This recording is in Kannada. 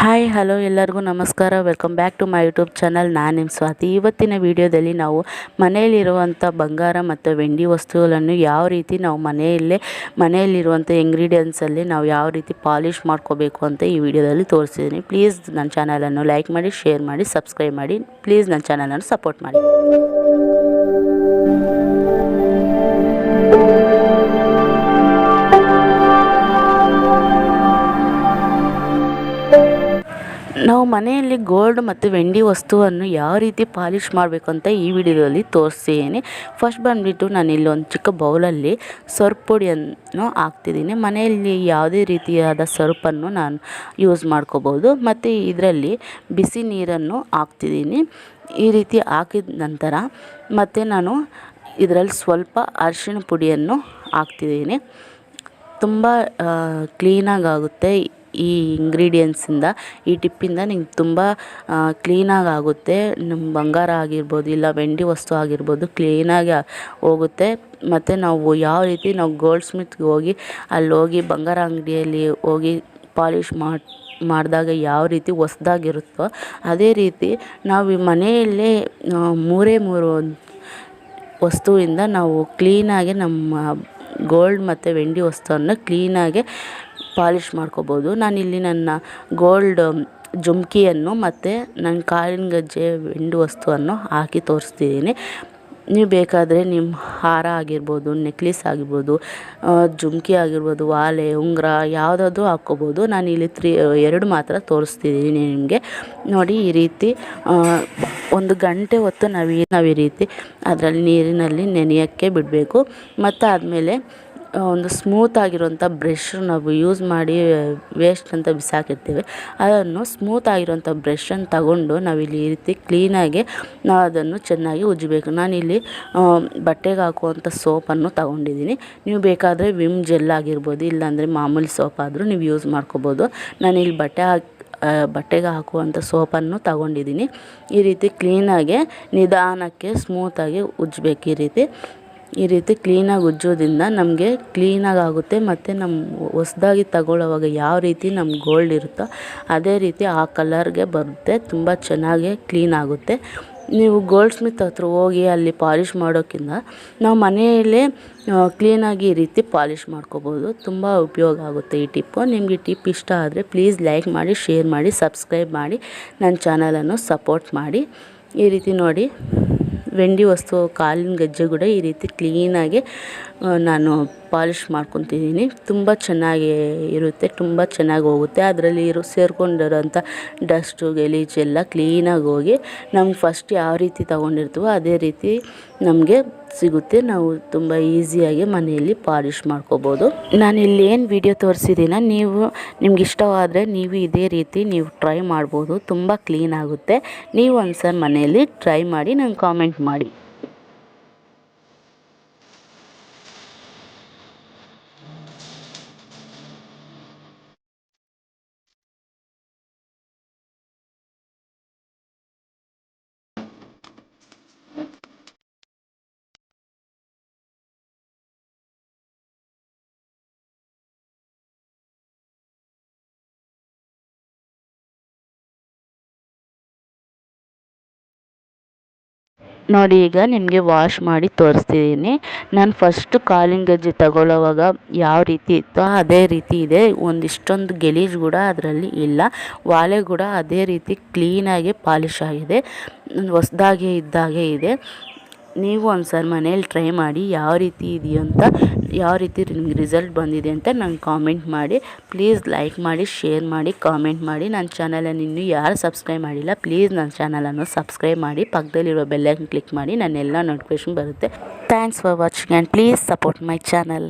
ಹಾಯ್ ಹಲೋ ಎಲ್ಲರಿಗೂ ನಮಸ್ಕಾರ. Welcome back to my YouTube channel ನಾನು ನಿಮ್ಮ ಸ್ವಾತಿ. ಇವತ್ತಿನ ವಿಡಿಯೋದಲ್ಲಿ ನಾವು ಮನೆಯಲ್ಲಿರುವಂಥ ಬಂಗಾರ ಮತ್ತು ವೆಂಡಿ ವಸ್ತುಗಳನ್ನು ಯಾವ ರೀತಿ ನಾವು ಮನೆಯಲ್ಲೇ ಮನೆಯಲ್ಲಿರುವಂಥ ಇಂಗ್ರೀಡಿಯೆಂಟ್ಸಲ್ಲಿ ನಾವು ಯಾವ ರೀತಿ ಪಾಲಿಷ್ ಮಾಡ್ಕೋಬೇಕು ಅಂತ ಈ ವಿಡಿಯೋದಲ್ಲಿ ತೋರಿಸಿದ್ದೀನಿ. ಪ್ಲೀಸ್ ನನ್ನ ಚಾನಲನ್ನು ಲೈಕ್ ಮಾಡಿ ಶೇರ್ ಮಾಡಿ ಸಬ್ಸ್ಕ್ರೈಬ್ ಮಾಡಿ. ಪ್ಲೀಸ್ ನನ್ನ ಚಾನಲನ್ನು ಸಪೋರ್ಟ್ ಮಾಡಿ. ನಾವು ಮನೆಯಲ್ಲಿ ಗೋಲ್ಡ್ ಮತ್ತು ವೆಂಡಿ ವಸ್ತುವನ್ನು ಯಾವ ರೀತಿ ಪಾಲಿಷ್ ಮಾಡಬೇಕು ಅಂತ ಈ ವಿಡಿಯೋದಲ್ಲಿ ತೋರಿಸ್ತೀನಿ. ಫಸ್ಟ್ ಬಂದುಬಿಟ್ಟು ನಾನು ಇಲ್ಲೊಂದು ಚಿಕ್ಕ ಬೌಲಲ್ಲಿ ಸರ್ಪ್ ಪುಡಿಯನ್ನು ಹಾಕ್ತಿದ್ದೀನಿ. ಮನೆಯಲ್ಲಿ ಯಾವುದೇ ರೀತಿಯಾದ ಸರ್ಪನ್ನು ನಾನು ಯೂಸ್ ಮಾಡ್ಕೋಬೋದು. ಮತ್ತು ಇದರಲ್ಲಿ ಬಿಸಿ ನೀರನ್ನು ಹಾಕ್ತಿದ್ದೀನಿ. ಈ ರೀತಿ ಹಾಕಿದ ನಂತರ ಮತ್ತು ನಾನು ಇದರಲ್ಲಿ ಸ್ವಲ್ಪ ಅರಿಶಿಣ ಪುಡಿಯನ್ನು ಹಾಕ್ತಿದ್ದೀನಿ. ತುಂಬ ಕ್ಲೀನಾಗಿ ಆಗುತ್ತೆ. ಈ ಇಂಗ್ರೀಡಿಯೆಂಟ್ಸಿಂದ ಈ ಟಿಪ್ಪಿಂದ ನಿಂಗೆ ತುಂಬ ಕ್ಲೀನಾಗಿ ಆಗುತ್ತೆ. ನಿಮ್ಮ ಬಂಗಾರ ಆಗಿರ್ಬೋದು, ಇಲ್ಲ ವೆಂಡಿ ವಸ್ತು ಆಗಿರ್ಬೋದು ಕ್ಲೀನಾಗಿ ಹೋಗುತ್ತೆ. ಮತ್ತು ನಾವು ಯಾವ ರೀತಿ ನಾವು ಗೋಲ್ಡ್ ಸ್ಮಿತ್ಗೆ ಹೋಗಿ, ಅಲ್ಲಿ ಹೋಗಿ ಬಂಗಾರ ಅಂಗಡಿಯಲ್ಲಿ ಹೋಗಿ ಪಾಲಿಷ್ ಮಾಡಿ, ಮಾಡಿದಾಗ ಯಾವ ರೀತಿ ಹೊಸ್ದಾಗಿರುತ್ತೋ, ಅದೇ ರೀತಿ ನಾವು ಈ ಮನೆಯಲ್ಲೇ ಮೂರೇ ಮೂರು ವಸ್ತುವಿಂದ ನಾವು ಕ್ಲೀನಾಗಿ ನಮ್ಮ ಗೋಲ್ಡ್ ಮತ್ತು ವೆಂಡಿ ವಸ್ತುವನ್ನು ಕ್ಲೀನಾಗಿ ಪಾಲಿಷ್ ಮಾಡ್ಕೋಬೋದು. ನಾನಿಲ್ಲಿ ನನ್ನ ಗೋಲ್ಡ್ ಜುಮ್ಕಿಯನ್ನು ಮತ್ತು ನನ್ನ ಕಾಲಿನ ಗೆಜ್ಜೆ, ವೆಂಡಿ ವಸ್ತುವನ್ನು ಹಾಕಿ ತೋರಿಸ್ತಿದ್ದೀನಿ. ನೀವು ಬೇಕಾದರೆ ನಿಮ್ಮ ಹಾರ ಆಗಿರ್ಬೋದು, ನೆಕ್ಲೆಸ್ ಆಗಿರ್ಬೋದು ಜುಮ್ಕಿ ಆಗಿರ್ಬೋದು, ವಾಲೆ, ಉಂಗುರ ಯಾವುದಾದ್ರೂ ಹಾಕ್ಕೋಬೋದು. ಇಲ್ಲಿ ತ್ರೀ, ಎರಡು ಮಾತ್ರ ತೋರಿಸ್ತಿದ್ದೀನಿ ನಿಮಗೆ. ನೋಡಿ, ಈ ರೀತಿ ಒಂದು ಗಂಟೆ ಹೊತ್ತು ನಾವು ಈ ನಾವು ಈ ರೀತಿ ಅದರಲ್ಲಿ ನೀರಿನಲ್ಲಿ ನೆನೆಯೋಕ್ಕೆ ಬಿಡಬೇಕು. ಮತ್ತು ಆದಮೇಲೆ ಒಂದು ಸ್ಮೂತ್ ಆಗಿರುವಂಥ ಬ್ರಷ್ ನಾವು ಯೂಸ್ ಮಾಡಿ ವೇಸ್ಟ್ ಅಂತ ಬಿಸಾಕಿರ್ತೀವಿ. ಅದನ್ನು ಸ್ಮೂತ್ ಆಗಿರುವಂಥ ಬ್ರಷನ್ನು ತಗೊಂಡು ನಾವಿಲ್ಲಿ ಈ ರೀತಿ ಕ್ಲೀನಾಗಿ ನಾವು ಅದನ್ನು ಚೆನ್ನಾಗಿ ಉಜ್ಜಬೇಕು. ನಾನಿಲ್ಲಿ ಬಟ್ಟೆಗೆ ಹಾಕುವಂಥ ಸೋಪನ್ನು ತಗೊಂಡಿದ್ದೀನಿ. ನೀವು ಬೇಕಾದರೆ ವಿಮ್ ಜೆಲ್ ಆಗಿರ್ಬೋದು, ಇಲ್ಲಾಂದರೆ ಮಾಮೂಲಿ ಸೋಪ್ ಆದರೂ ನೀವು ಯೂಸ್ ಮಾಡ್ಕೋಬೋದು. ನಾನಿಲ್ಲಿ ಬಟ್ಟೆ ಹಾಕಿ ಬಟ್ಟೆಗೆ ಹಾಕುವಂಥ ಸೋಪನ್ನು ತಗೊಂಡಿದ್ದೀನಿ. ಈ ರೀತಿ ಕ್ಲೀನಾಗೆ ನಿಧಾನಕ್ಕೆ ಸ್ಮೂತಾಗಿ ಉಜ್ಜಬೇಕು ಈ ರೀತಿ. ಈ ರೀತಿ ಕ್ಲೀನಾಗಿ ಉಜ್ಜೋದ್ರಿಂದ ನಮಗೆ ಕ್ಲೀನಾಗಿ ಆಗುತ್ತೆ ಮತ್ತು ನಮ್ಮ ಹೊಸ್ದಾಗಿ ತಗೊಳ್ಳೋವಾಗ ಯಾವ ರೀತಿ ನಮ್ಮ ಗೋಲ್ಡ್ ಇರುತ್ತೋ ಅದೇ ರೀತಿ ಆ ಕಲರ್ಗೆ ಬರುತ್ತೆ, ತುಂಬ ಚೆನ್ನಾಗಿ ಕ್ಲೀನ್ ಆಗುತ್ತೆ ನೀವು ಗೋಲ್ಡ್ ಸ್ಮಿತ್ ಹತ್ರ ಹೋಗಿ ಅಲ್ಲಿ ಪಾಲಿಷ್ ಮಾಡೋಕ್ಕಿಂತ ನಾವು ಮನೆಯಲ್ಲೇ ಕ್ಲೀನಾಗಿ ಈ ರೀತಿ ಪಾಲಿಷ್ ಮಾಡ್ಕೋಬೋದು. ತುಂಬ ಉಪಯೋಗ ಆಗುತ್ತೆ ಈ ಟಿಪ್ಪು. ನಿಮಗೆ ಟಿಪ್ ಇಷ್ಟ ಆದರೆ ಪ್ಲೀಸ್ ಲೈಕ್ ಮಾಡಿ, ಶೇರ್ ಮಾಡಿ, ಸಬ್ಸ್ಕ್ರೈಬ್ ಮಾಡಿ, ನನ್ನ ಚಾನಲನ್ನು ಸಪೋರ್ಟ್ ಮಾಡಿ. ಈ ರೀತಿ ನೋಡಿ. ವೆಂಡಿ ವಸ್ತು ಕಾಲಿನ ಗೆಜ್ಜೆ ಕೂಡ ಈ ರೀತಿ ಕ್ಲೀನಾಗಿ ನಾನು ಪಾಲಿಷ್ ಮಾಡ್ಕೊತಿದ್ದೀನಿ. ತುಂಬ ಚೆನ್ನಾಗಿ ಇರುತ್ತೆ, ತುಂಬ ಚೆನ್ನಾಗಿ ಹೋಗುತ್ತೆ. ಅದರಲ್ಲಿ ಇರೋ, ಸೇರ್ಕೊಂಡಿರೋಂಥ ಡಸ್ಟು ಗಲೀಜೆಲ್ಲ ಕ್ಲೀನಾಗಿ ಹೋಗಿ ನಮ್ಗೆ ಫಸ್ಟ್ ಯಾವ ರೀತಿ ತೊಗೊಂಡಿರ್ತೀವೋ ಅದೇ ರೀತಿ ನಮಗೆ ಸಿಗುತ್ತೆ. ನಾವು ತುಂಬ ಈಸಿಯಾಗಿ ಮನೆಯಲ್ಲಿ ಪಾಲಿಷ್ ಮಾಡ್ಕೋಬೋದು. ನಾನು ಇಲ್ಲಿ ಏನು ವಿಡಿಯೋ ತೋರಿಸಿದ್ದೀನ, ನೀವು, ನಿಮ್ಗೆ ಇಷ್ಟವಾದರೆ ನೀವು ಇದೇ ರೀತಿ ನೀವು ಟ್ರೈ ಮಾಡ್ಬೋದು. ತುಂಬ ಕ್ಲೀನ್ ಆಗುತ್ತೆ ನೀವು ಒಂದು ಮನೆಯಲ್ಲಿ ಟ್ರೈ ಮಾಡಿ ನಂಗೆ ಕಾಮೆಂಟ್ ಮಾಡಿ. ನೋಡಿ, ಈಗ ನಿಮಗೆ ವಾಶ್ ಮಾಡಿ ತೋರಿಸ್ತಿದ್ದೀನಿ ನಾನು ಫಸ್ಟ್ ಕಾಲಿಂಗ್ ಗಜ್ಜೆ ತಗೊಳ್ಳೋವಾಗ ಯಾವ ರೀತಿ ಇತ್ತೋ ಅದೇ ರೀತಿ ಇದೆ. ಒಂದಿಷ್ಟೊಂದು ಗಲೀಜು ಕೂಡ ಅದರಲ್ಲಿ ಇಲ್ಲ. ವಾಲೆ ಕೂಡ ಅದೇ ರೀತಿ ಕ್ಲೀನಾಗಿ ಪಾಲಿಶ್ ಆಗಿದೆ. ಹೊಸ್ದಾಗೆ ಇದ್ದಾಗೆ ಇದೆ. ನೀವು ಒಂದು ಸರ್ ಮನೇಲಿ ಟ್ರೈ ಮಾಡಿ ಯಾವ ರೀತಿ ಇದೆಯೋ ಅಂತ, ಯಾವ ರೀತಿ ನಿಮ್ಗೆ ರಿಸಲ್ಟ್ ಬಂದಿದೆ ಅಂತ ನಂಗೆ ಕಾಮೆಂಟ್ ಮಾಡಿ. ಪ್ಲೀಸ್ ಲೈಕ್ ಮಾಡಿ ಶೇರ್ ಮಾಡಿ ಕಾಮೆಂಟ್ ಮಾಡಿ. ನನ್ನ ಚಾನಲನ್ನು ಇನ್ನೂ ಯಾರು ಸಬ್ಸ್ಕ್ರೈಬ್ ಮಾಡಿಲ್ಲ ಪ್ಲೀಸ್ ನನ್ನ ಚಾನಲನ್ನು ಸಬ್ಸ್ಕ್ರೈಬ್ ಮಾಡಿ. ಪಕ್ಕದಲ್ಲಿರೋ ಬೆಲ್ಲೈಕನ್ ಕ್ಲಿಕ್ ಮಾಡಿ, ನನ್ನೆಲ್ಲ ನೋಟಿಫಿಕೇಶನ್ ಬರುತ್ತೆ. Thanks for watching and please support my channel